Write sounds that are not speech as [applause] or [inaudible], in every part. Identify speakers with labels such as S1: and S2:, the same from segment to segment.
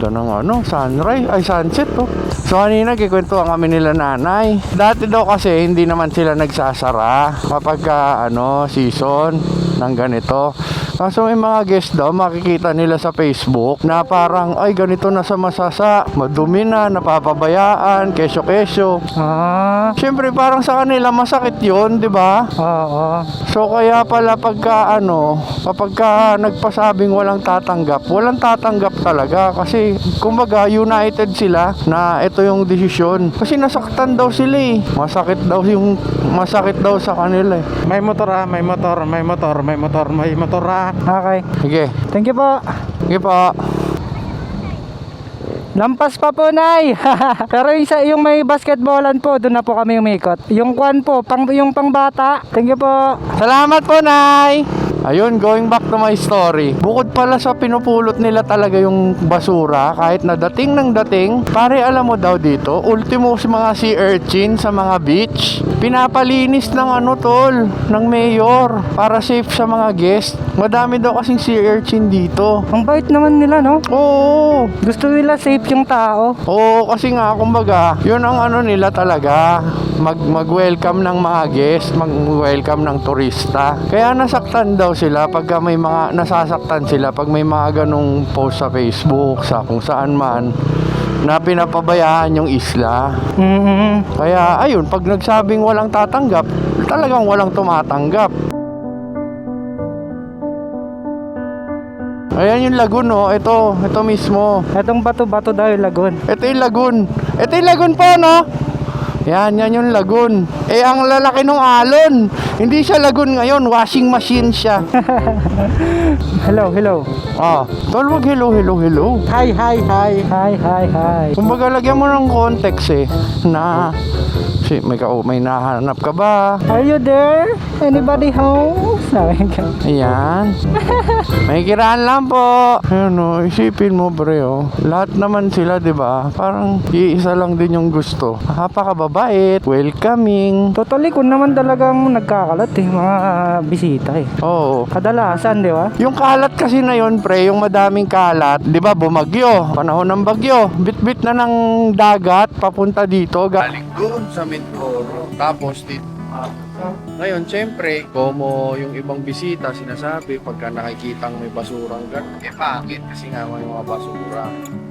S1: Ganda ng ano, sunrise, ay sunset to. So kanina kikwentuhan kami nila nanay. Dati daw kasi hindi naman sila nagsasara kapag ka, ano, season ng ganito. Kaso may mga guest daw makikita nila sa Facebook na parang ay ganito na sa masasa, madumi na, napapabayaan, kesyo-kesyo.
S2: Ah,
S1: Siyempre parang sa kanila masakit 'yon, 'di ba?
S2: oo.
S1: So kaya pala pagka ano, kapag ka nagpasabing walang tatanggap, walang tatanggap talaga kasi kumbaga united sila na ito yung desisyon. Kasi nasaktan daw sila eh. Masakit daw yung masakit daw sa kanila eh.
S3: May motor ah, may motor, may motor, may motor, may motor ah.
S2: Okay.
S1: Sige,
S2: Thank you po.
S1: sige po.
S2: Lampas pa po, Nay. [laughs] Pero yung, sa, yung may basketballan po, doon na po kami umikot. Yung kwan po, pang, yung pang bata. Thank you po.
S1: Salamat po, Nay! Ayun, going back to my story. Bukod pala sa pinupulot nila talaga yung basura, kahit na dating ng dating, pare alam mo daw dito, ultimo sa mga sea urchin sa mga beach, pinapalinis ng ano tol, ng mayor, para safe sa mga guest. Madami daw kasing sea urchin dito.
S2: Ang bait naman nila, no?
S1: Oo,
S2: Gusto nila safe yung tao.
S1: Oo, kasi nga, kumbaga, yun ang ano nila talaga. Mag, mag-welcome ng mga guest, mag-welcome ng turista. Kaya nasaktan daw sila pagka may mga, nasasaktan sila pag may mga ganong post sa Facebook, sa kung saan man, na pinapabayaan yung isla.
S2: Mm-hmm.
S1: Kaya, ayun, pag nagsabing walang tatanggap, talagang walang tumatanggap. Ayan yung lagoon, oh. Ito, ito mismo.
S2: Etong bato-bato daw yung lagun.
S1: Ito yung lagoon. Ito yung lagoon po, no? Yan, yan yung lagoon. Eh, ang lalaki ng alon. Hindi siya lagoon ngayon, washing machine siya. [laughs]
S2: Hello, hello.
S1: Ah, tol, wag hello, hello, hello.
S2: Hi, hi, hi. Hi, hi, hi.
S1: Kumbaga, lagyan mo ng context eh, na si, may, ka, may nahanap ka ba?
S2: Are you there? Anybody home? Sabi ka.
S1: Ayan. [laughs] May kiraan lang po. Ayun o, isipin mo bre oh. Lahat naman sila, di ba? Parang iisa lang din yung gusto. Napakababait, welcoming.
S2: Totally, kung naman talagang nagkakalat eh, mga bisita eh.
S1: Oo.
S2: Kadalasan, di ba?
S1: Yung kalat kasi na yon pre, yung madaming kalat, 'di ba, bumagyo, panahon ng bagyo. Bit-bit na ng dagat papunta dito, galing doon sa Mindoro. Tapos dito ngayon, siyempre, como yung ibang bisita sinasabi pagka nakikitang may basurang gano'n, eh pangit kasi nga may mga basura.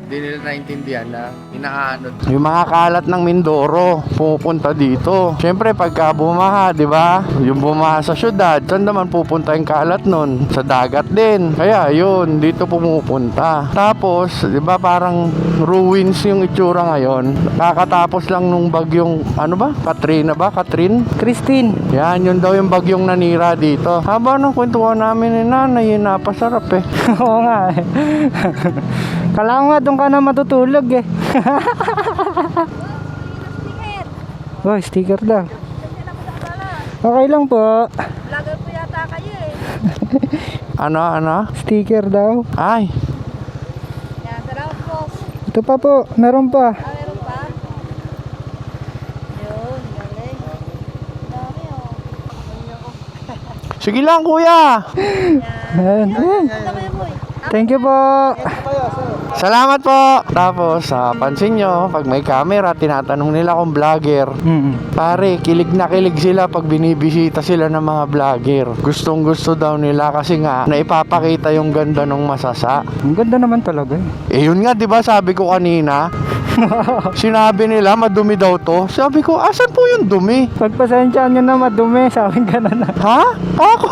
S1: Hindi nila naintindihan na inaanod. Yung mga kalat ng Mindoro, pupunta dito. Siyempre, pagka bumaha, di ba? Yung bumaha sa syudad, saan naman pupunta yung kalat nun? Sa dagat din. Kaya, yun, dito pumupunta. Tapos, di ba, parang ruins yung itsura ngayon. Kakatapos lang nung bagyong, ano ba? Katrina ba? Katrin?
S2: Christine.
S1: Yan, yun daw yung bagyong nanira dito. Haba nung kwentuhan namin ni nanay, yun napasarap eh. [laughs]
S2: Oo nga eh. [laughs] Kala ko nga doon ka na matutulog eh. [laughs] Uy, sticker daw. Okay lang po.
S4: Vlogger po yata kayo eh. [laughs]
S1: Ano, ano?
S2: Sticker daw.
S1: Ay,
S4: Yan, salamat po.
S2: Ito pa po, meron pa.
S4: Ah, meron pa? Yun, galing. Dami oh.
S1: Sige lang kuya.
S2: Ayan. Ayan.
S4: Ano kayo mo eh?
S2: Thank you po.
S1: Salamat po. Tapos, sa pansin nyo, pag may camera, tinatanong nila kung vlogger.
S2: Mm
S1: Pare, kilig na kilig sila pag binibisita sila ng mga vlogger. Gustong gusto daw nila kasi nga, naipapakita yung ganda ng masasa.
S2: Ang ganda naman talaga eh.
S1: Eh yun nga, di ba sabi ko kanina, [laughs] sinabi nila madumi daw to. Sabi ko, asan po yung dumi?
S2: Pagpasensyaan nyo na madumi, sabi ka na na.
S1: Ha? Ako?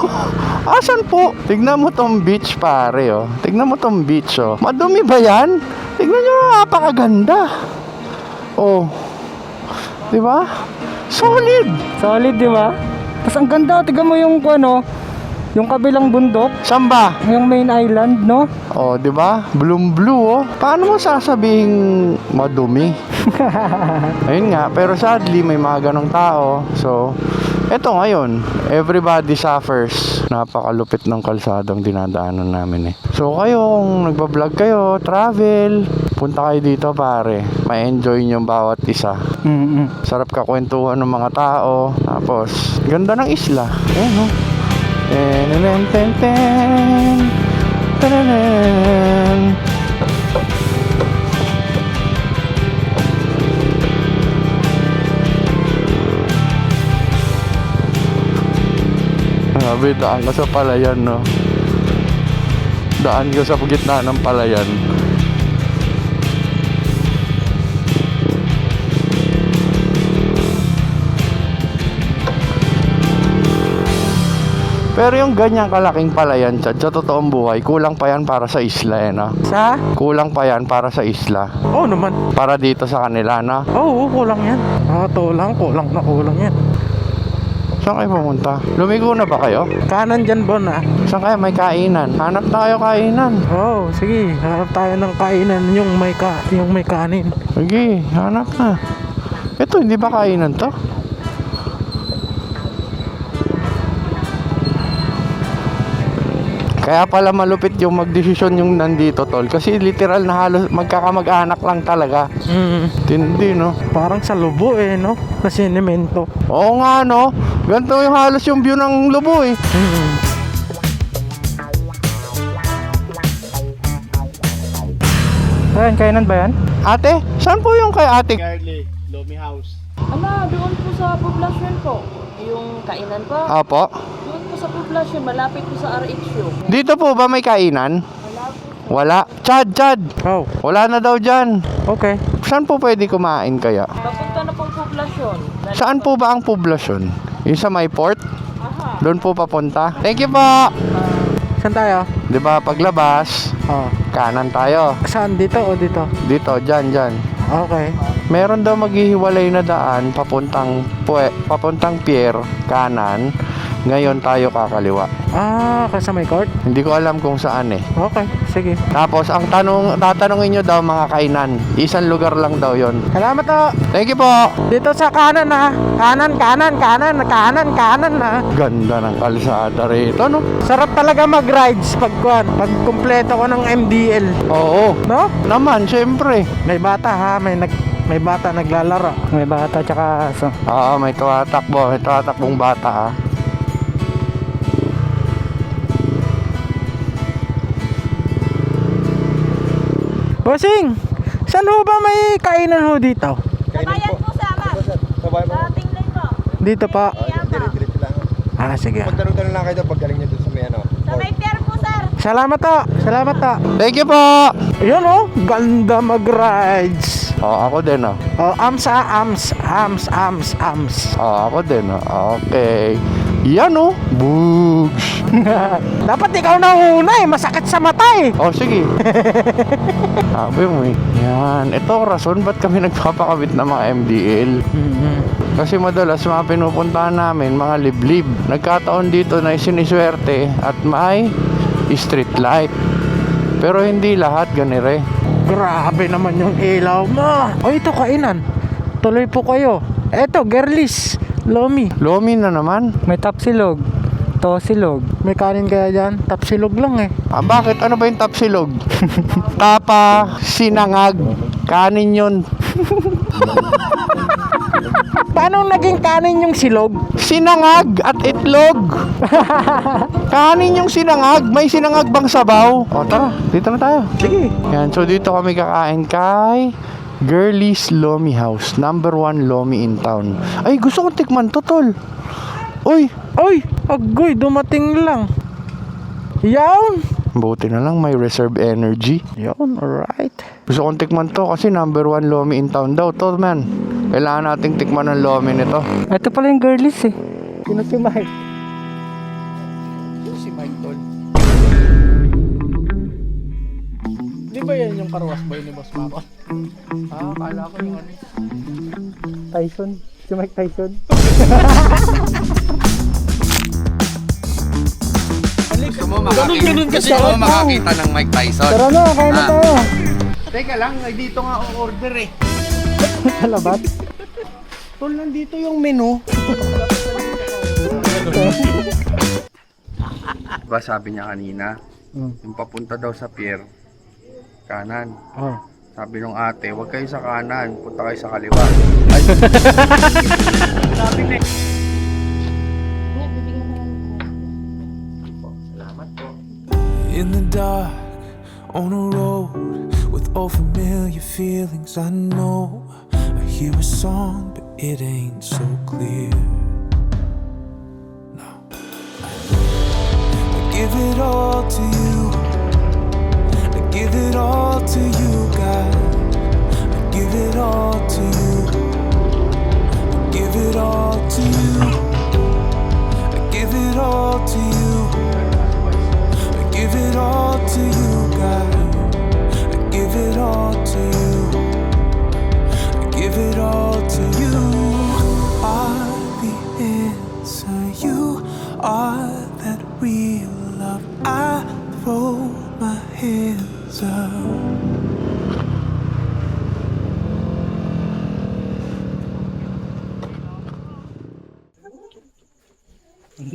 S1: Asan po? Tignan mo tong beach pare oh. Tignan mo tong beach oh. Madumi ba yan? Tignan nyo, napakaganda. Oh. Di ba? Solid.
S2: Solid, di ba? Tapos ang ganda, tignan mo yung ano, yung kabilang bundok,
S1: Samba.
S2: yung main island, no?
S1: Oh, di ba? Blue blue oh. Paano mo sasabihin madumi? [laughs] Ayun nga, pero sadly may mga ganong tao. So, eto ngayon, everybody suffers. Napakalupit ng kalsadang dinadaanan namin eh. So, kayo kung nagbablog kayo, travel, punta kayo dito pare. Ma-enjoy nyo bawat isa.
S2: Mm
S1: Sarap kakwentuhan ng mga tao. Tapos, ganda ng isla. Ayan, no? Grabe, daan ka sa palayan, no? Daan ka sa gitna ng palayan. Pero yung ganyang kalaking palayan, Chad, sa totoong buhay, kulang pa yan para sa isla, eh, no?
S3: Sa?
S1: Kulang pa yan para sa isla.
S3: Oo naman.
S1: Para dito sa kanila, no?
S3: Oo, kulang yan. Ah, lang, kulang na kulang yan.
S1: Saan kayo pumunta? Lumigo na ba kayo?
S3: Kanan dyan, Bon, ah.
S1: Saan kaya may kainan? Hanap na kayo kainan.
S3: Oo, sige. Harap tayo ng kainan yung may, ka, yung may kanin.
S1: Sige, hanap na. Ito, hindi ba kainan to? Kaya pala malupit yung magdesisyon yung nandito, tol. Kasi literal na halos magkakamag-anak lang talaga.
S3: Mm.
S1: Tindi, no?
S3: Parang sa lubo eh, no? Na sinemento.
S1: Oo nga, no? Ganito yung halos yung view ng lubo, eh.
S3: Mm.
S2: Ayan, kainan ba yan?
S1: Ate, saan po yung kay ate?
S4: Ano, doon po sa poblasyon po. Yung kainan po.
S1: Apo.
S4: Sa poblasyon, malapit po sa RHU.
S1: Dito po ba may kainan?
S4: Wala po.
S1: Wala. Chad, Chad.
S3: Oh,
S1: Wala na daw dyan.
S3: okay.
S1: Saan po pwede kumain kaya?
S4: Papunta na pong poblasyon. Dali-
S1: Saan po ba ang poblasyon? Yung sa may port?
S4: Aha.
S1: Doon po papunta? Thank you po!
S3: Saan tayo?
S1: Di ba paglabas,
S3: Oh.
S1: kanan tayo.
S3: Saan? Dito o dito?
S1: Dito, dyan, dyan.
S3: Okay.
S1: Meron daw maghihiwalay na daan papuntang, pue, papuntang pier, kanan. Ngayon tayo kakaliwa.
S3: Ah, kasi may court?
S1: Hindi ko alam kung saan eh.
S3: Okay, sige.
S1: Tapos, ang tanong, tatanungin nyo daw mga kainan. Isang lugar lang daw yon.
S3: Salamat to.
S1: Thank you po!
S3: Dito sa kanan ha. Kanan, kanan, kanan, kanan, kanan ha.
S1: Ganda ng kalsada rito, no?
S3: Sarap talaga mag-rides pag kuwan, pag kumpleto ko ng MDL.
S1: Oo.
S3: No?
S1: Naman, syempre.
S3: May bata ha, may nag may bata naglalaro.
S2: May bata tsaka aso.
S1: Oo, may tumatakbo. May tumatakbong bata, ah.
S3: Bossing, saan ho ba may kainan ho dito?
S4: Sabayan po sa ama. Sa tingling po.
S3: Dito pa.
S4: Iyama.
S3: Ah, sige.
S5: Magtanong-tanong lang kayo pag galing nyo doon sa may ano.
S4: Sa may pier po, sir.
S3: Salamat to. Salamat to.
S1: Thank you po!
S3: Ayun oh, ganda mag-rides.
S1: Oo, ako din, oh.
S3: Oh, ams ha, ams, ams, ams, ams.
S1: Oo, ako din, oh. Okay. Yan, oh. Bugs. [laughs]
S3: Dapat ikaw na una eh, masakit sa mata eh. [laughs]
S1: Oh, sige. Sabi mo, eh. Yan. Ito, rason ba't kami [laughs] nagpapakabit ng mga MDL? Kasi madalas mga pinupuntahan namin, mga liblib. Nagkataon dito na siniswerte at may street light. Pero hindi lahat ganire.
S3: Grabe naman yung ilaw mo. O ito kainan. Tuloy po kayo. Eto, girlies. Lomi.
S1: Lomi na naman.
S2: May tapsilog. Tosilog.
S3: May kanin kaya dyan? Tapsilog lang eh.
S1: Ah, bakit? Ano ba yung tapsilog? [laughs] Tapa, sinangag, kanin yun. [laughs]
S3: Paano naging kanin yung silog?
S1: Sinangag at itlog. [laughs] kanin yung sinangag. May sinangag bang sabaw? O tara, dito na tayo.
S3: Sige.
S1: Yan, so dito kami kakain kay Girlie's Lomi House. Number one Lomi in town. Ay, gusto kong tikman to, tol. Uy,
S3: Oy, agoy, dumating lang. Yawn.
S1: Buti na lang may reserve energy.
S3: Yawn, alright.
S1: Gusto kong tikman to kasi number one Lomi in town daw. To, man. Kailangan nating tikman ng Lomi nito.
S2: Ito pala yung girlies eh.
S3: Sino si Mike?
S1: Si Mike, tol.
S3: Di ba yan yung karwas boy ni Boss Mako?
S1: Ah, kala ko yung ano.
S2: Tyson. Si Mike Tyson. [laughs]
S1: Gusto mo makakita, gusto mo makakita ng Mike Tyson.
S2: Tara na, kain na
S1: Ah.
S2: tayo.
S1: Teka lang, dito nga order eh. [laughs]
S2: Salamat.
S1: Tol, nandito yung menu. Diba sabi niya kanina,
S3: Hmm.
S1: yung papunta daw sa pier, kanan.
S3: Oh.
S1: Sabi nung ate, huwag kayo sa kanan, punta kayo sa kaliwa. Ay, [laughs] sabi na
S6: In the dark, on a road with all familiar feelings. I know I hear a song, but it ain't so clear. No. give it all to you. I give it all to you, God. I give it all to you. I give it all to you. I give it all to you. Give it all to you, God. I give it all to you. I give it all to you. Are the answer. You are that real love. I throw my hands up.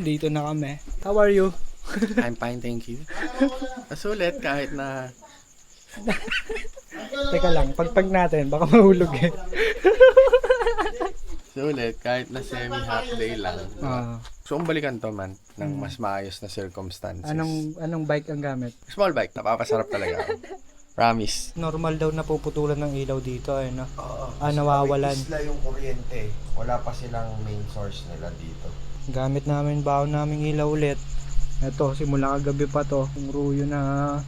S2: Dito na kami. How are you? [laughs]
S1: I'm fine, thank you. Sulit kahit na [laughs]
S2: Teka lang, pagpag natin, baka mahulog eh.
S1: sulit kahit na semi half day lang.
S2: Ah,
S1: So, ang balikan to man ng mas maayos na circumstances.
S2: anong anong bike ang gamit?
S1: Small bike, napapasarap talaga. ako. Promise.
S2: Normal daw napuputulan ng ilaw dito ay no. Ah, nawawalan.
S5: Isla yung kuryente. Wala pa silang main source nila dito.
S2: Gamit namin baon naming ilaw ulit. Ito, simula kagabi pa to. Yung ruyo na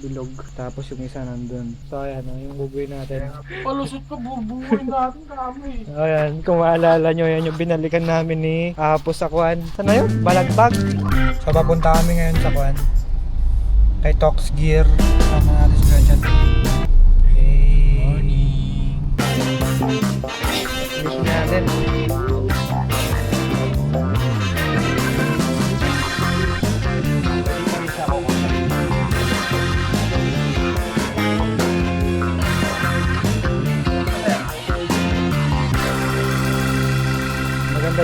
S2: bilog. Tapos yung isa nandun. So ayan, oh, yung bubuy natin.
S3: Palusot ka, bubuhin natin kami. [laughs]
S2: Ayan, kung maalala nyo, yan yung binalikan namin ni Apo sa Kwan. Sana yun? Balagbag. So papunta kami ngayon sa Kwan. Kay Tox Gear. Sama natin si Gretchen. Hey. Morning. Miss natin.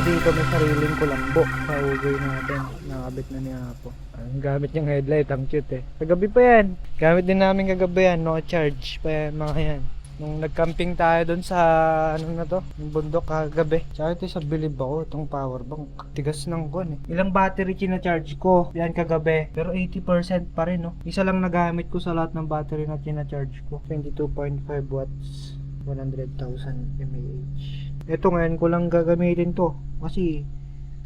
S2: Maganda dito may sariling kulambo sa ugay natin. Nakabit na ni Apo. Ang gamit niyang headlight, ang cute eh. Kagabi pa yan. Gamit din namin kagabi yan, no charge pa yan, mga yan. Nung nag-camping tayo doon sa ano na to, yung bundok kagabi. Tsaka ito sa bilib ako, itong power bank. Tigas ng kon eh. Ilang battery china-charge ko, yan kagabi. Pero 80% pa rin no. Isa lang nagamit ko sa lahat ng battery na china-charge ko. 22.5 watts, 100,000 mAh. Ito ngayon ko lang gagamitin to kasi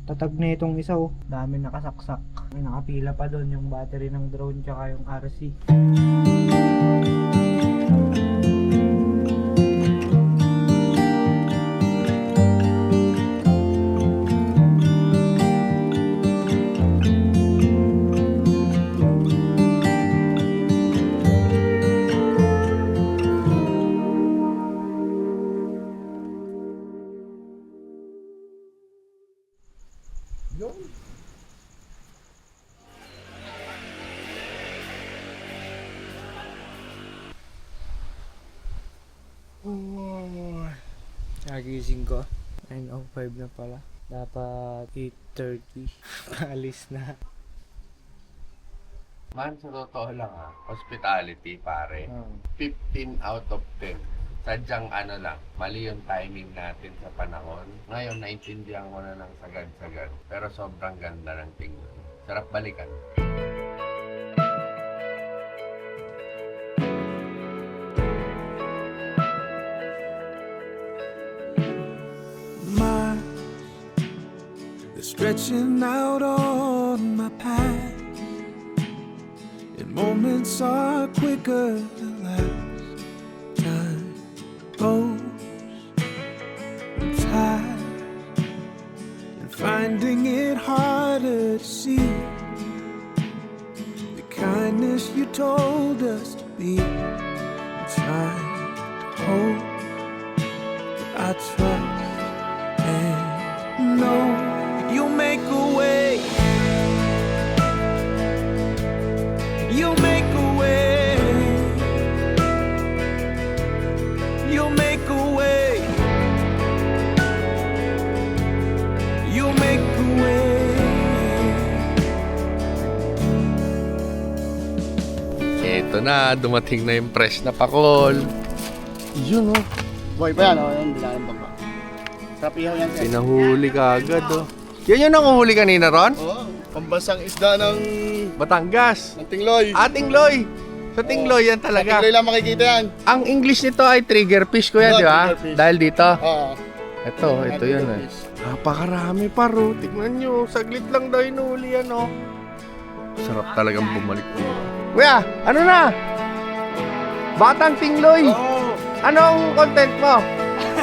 S2: tatag na itong isa oh. Dami nakasaksak. May nakapila pa doon yung battery ng drone tsaka yung RC. Nagising ko. 9.05 na pala. Dapat 8.30. [laughs] Alis na.
S1: Man, sa totoo lang ah, hospitality pare. 15 out of 10. Sadyang ano lang, mali yung timing natin sa panahon. Ngayon, naintindihan ko na ng sagad-sagad. Pero sobrang ganda ng tingnan. Sarap balikan.
S6: They're stretching out on my path, and moments are quicker
S1: na, dumating na yung fresh na pakol. Yun oh.
S3: Boy pa yan, oh, yung bilangan bangka. Sarap ihaw yan, sir.
S1: Pinahuli ka agad oh. Yan yung nanguhuli kanina ron?
S3: Oo, pambansang isda ng,
S1: Batangas.
S3: ng tingloy.
S1: Ating Loy. Sa Tingloy yan talaga.
S3: Tingloy lang makikita yan.
S1: Ang English nito ay trigger fish ko yan,
S3: Oo,
S1: di ba?
S3: trigger fish.
S1: Dahil dito.
S3: Oo.
S1: Ito, ito yun eh. Napakarami pa ro. Tignan nyo, saglit lang daw inuli yan oh. Sarap talagang bumalik dito. Kuya, ano na? Batang Tingloy! Anong content mo?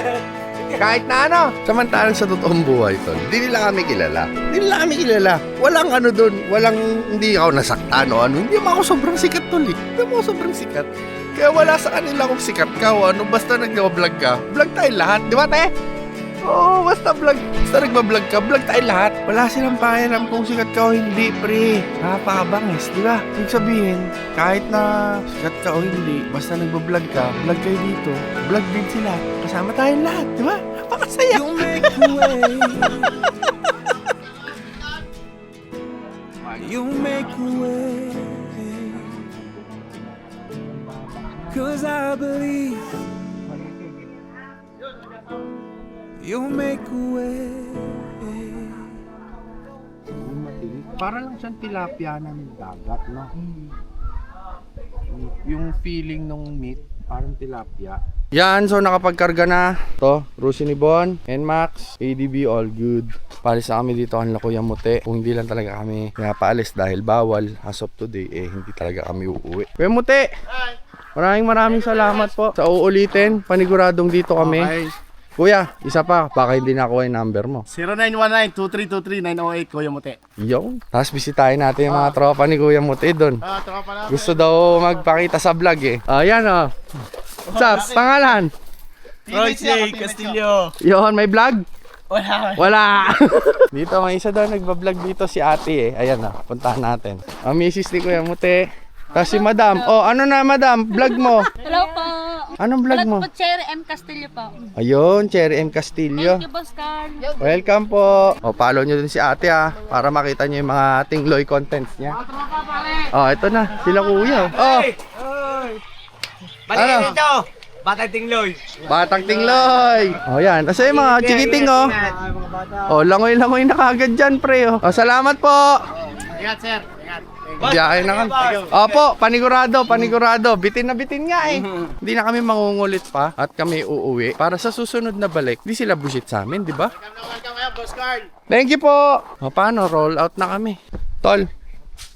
S1: [laughs] Kahit na ano. Samantalang sa totoong buhay, tol, hindi nila kami kilala. Hindi nila kami kilala. Walang ano doon, walang hindi ako nasaktan o ano. Hindi mo ako sobrang sikat, tol eh. Hindi mo ako sobrang sikat. Kaya wala sa kanila kung sikat ka o ano. Basta nag-vlog ka, vlog tayo lahat. Di ba, te? Oo, basta vlog. Basta nagbablog ka, vlog tayo lahat. Wala silang pakialam kung sikat ka o hindi, pre. Nakapakabangis, di ba? Ibig sabihin, kahit na sikat ka o hindi, basta nagbablog ka, vlog kayo dito, vlog din sila. Kasama tayong lahat, di ba? Napakasaya.
S6: You make way. You make way. Cause I believe you make a way.
S1: Para lang siyang tilapia ng dagat, no? Yung feeling nung meat, parang tilapia. Yan, so nakapagkarga na. To, Rusi ni Bon, NMAX, ADB, all good. Palis na kami dito ang Kuya Mute. Kung hindi lang talaga kami paalis dahil bawal as of today, eh hindi talaga kami uuwi. Kuya Mute! Maraming maraming salamat po sa uulitin. Paniguradong dito kami. Kuya, isa pa, baka hindi nakuha yung number mo.
S7: 0919-2323-908 Kuya Mute.
S1: Yo. Tapos bisitahin natin yung mga tropa ni Kuya Muti doon.
S7: Ah, tropa na.
S1: Gusto daw magpakita sa vlog eh. Ayan oh. What's up? Pangalan?
S7: Roy J. Castillo.
S1: Yon, may vlog?
S7: Wala.
S1: Wala. [laughs] dito may isa daw nagba-vlog dito si ate eh. Ayan na, puntahan natin. Ang misis ni Kuya Muti. Tapos si Madam. Oh, ano na Madam? Vlog mo.
S8: Hello po.
S1: Anong vlog mo?
S8: Vlog po Cherry M. Castillo po.
S1: Ayun, Cherry M. Castillo.
S8: Thank you, Boss Carl.
S1: Welcome po. O, follow nyo din si ate ah, para makita nyo yung mga tingloy contents niya. Oh, ito na, sila kuya. Oh, ano?
S7: dito. Batay Tingloy.
S1: Batang tingloy. Oh, yan. Asa yung mga chikiting oh. Oh, langoy-langoy na kagad dyan, pre. Oh, oh salamat po.
S7: Ingat, sir.
S1: Biyahe na kami. Opo, panigurado, panigurado. Bitin na bitin nga eh. Hindi na kami mangungulit pa at kami uuwi. Para sa susunod na balik, di sila busit sa amin, di ba? Thank you po! O, paano? Roll out na kami. Tol,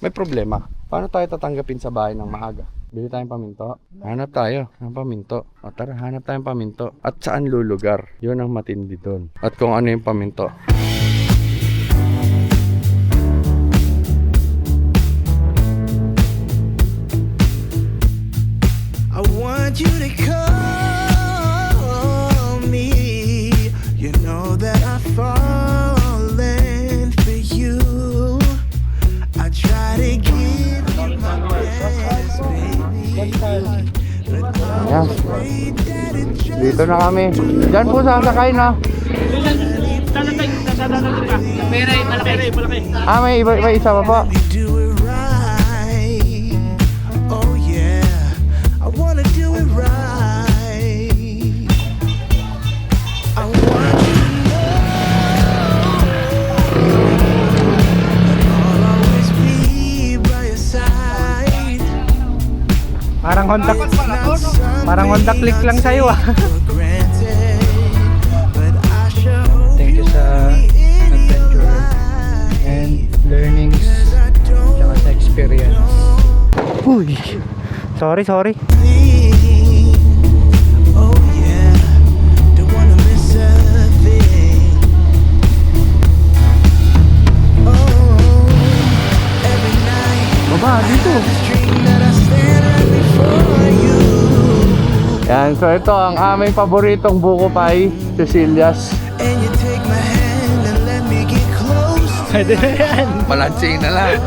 S1: may problema. Paano tayo tatanggapin sa bahay ng maaga? Bili tayong paminto. Hanap tayo ng paminto. O tara, hanap tayong paminto. At saan lulugar? Yun ang matindi doon. At kung ano yung paminto. Dito na kami. Diyan po sasakay na. Ah, may, iba, may isa pa po.
S2: Parang
S6: not
S2: parang Honda
S6: something
S2: click lang sa'yo ah. Thank you sa adventure. And learnings, tsaka sa experience. Uy! Sorry, sorry.
S6: thing. Oh
S1: Yan, so ito ang aming paboritong buko pie, Cecilia's.
S2: Pwede na yan.
S1: Malansing na lang.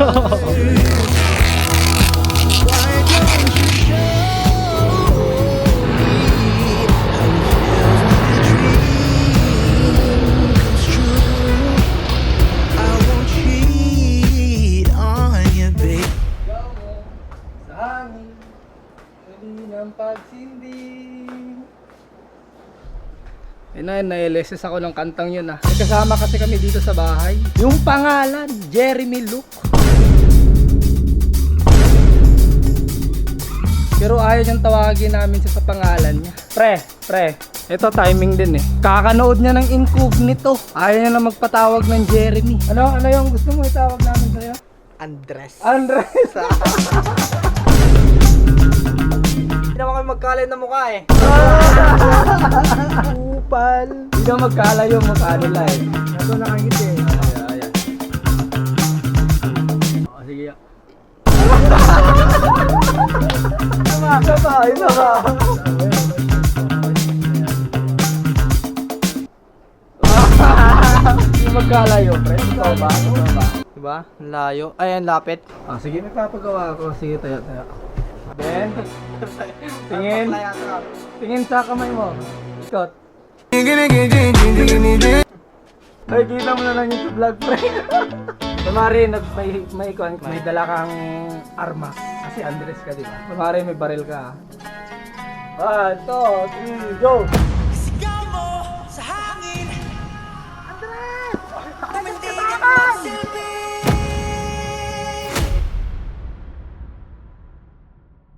S2: Na, na-LSS ako ng kantang yun ah. May kasama kasi kami dito sa bahay. Yung pangalan, Jeremy Luke. Pero ayaw niyang tawagin namin siya sa pangalan niya. Pre, pre, ito timing din eh. Kakanood niya ng incognito. Ayaw niya na magpatawag ng Jeremy. Ano, ano yung gusto mo itawag namin sa'yo? Andres.
S7: Andres! Hindi naman kayo magkalay na mukha eh. [laughs]
S2: Upal.
S7: Hindi naman magkalay yung mukha nila eh.
S2: Ito nakangiti eh.
S7: Ayan, ayan. Oh, sige. Pa, isa pa. Hindi magkalayo, pre. Ikaw ba? Ikaw ba?
S2: Diba? Layo. Ay, ang lapit.
S7: Ah, sige, may papagawa ako. Sige, tayo, tayo. Ben, [laughs] tingin. Tingin sa kamay mo. Ikot. Ay, kita mo na lang yung sa vlog, pre. [laughs] Kunwari, nag, may, may, may, may dala kang armas. Kasi Andres ka, di ba? Kunwari, may baril ka. One, two, three, go!